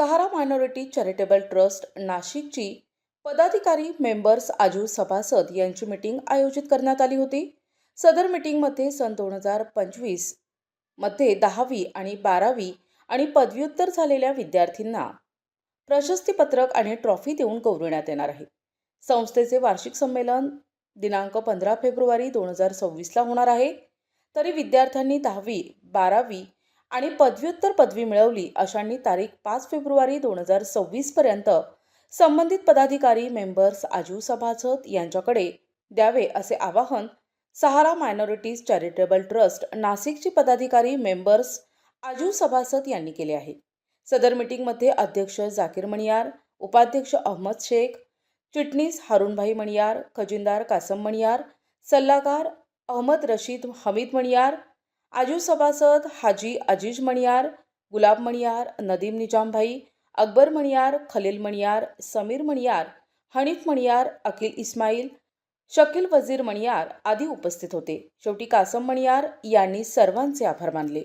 सहारा minority charitable trust नाशिकची पदाधिकारी members आजू सभासद यांची मीटिंग आयोजित करण्यात आली होती. सदर मीटिंगमध्ये सन दोन हजार पंचवीसमध्ये दहावी आणि बारावी आणि पदव्युत्तर झालेल्या विद्यार्थ्यांना प्रशस्तीपत्रक आणि ट्रॉफी देऊन गौरविण्यात येणार आहे. संस्थेचे वार्षिक संमेलन दिनांक पंधरा फेब्रुवारी दोन हजार सव्वीसला होणार आहे. तरी विद्यार्थ्यांनी दहावी बारावी आणि पदव्युत्तर पदवी मिळवली अशांनी तारीख पाच फेब्रुवारी दोन हजार सव्वीसपर्यंत संबंधित पदाधिकारी मेंबर्स आजू सभासद यांच्याकडे द्यावे असे आवाहन सहारा मायनॉरिटीज चॅरिटेबल ट्रस्ट नाशिकचे पदाधिकारी मेंबर्स आजू सभासद यांनी केले आहे. सदर मीटिंगमध्ये अध्यक्ष जाकीर मणियार उपाध्यक्ष अहमद शेख चिटणीस हारूनभाई मणियार खजिनदार कासम मणियार सल्लागार अहमद रशीद हमीद मणियार आजू सभासद हाजी अजीज मणियार गुलाब मणियार नदीम निजामभाई अकबर मणियार खलील मणियार समीर मणियार हनीफ मणियार अखिल इस्माईल शकील वजीर मणियार आदी उपस्थित होते. शेवटी कासम मणियार यांनी सर्वांचे आभार मानले.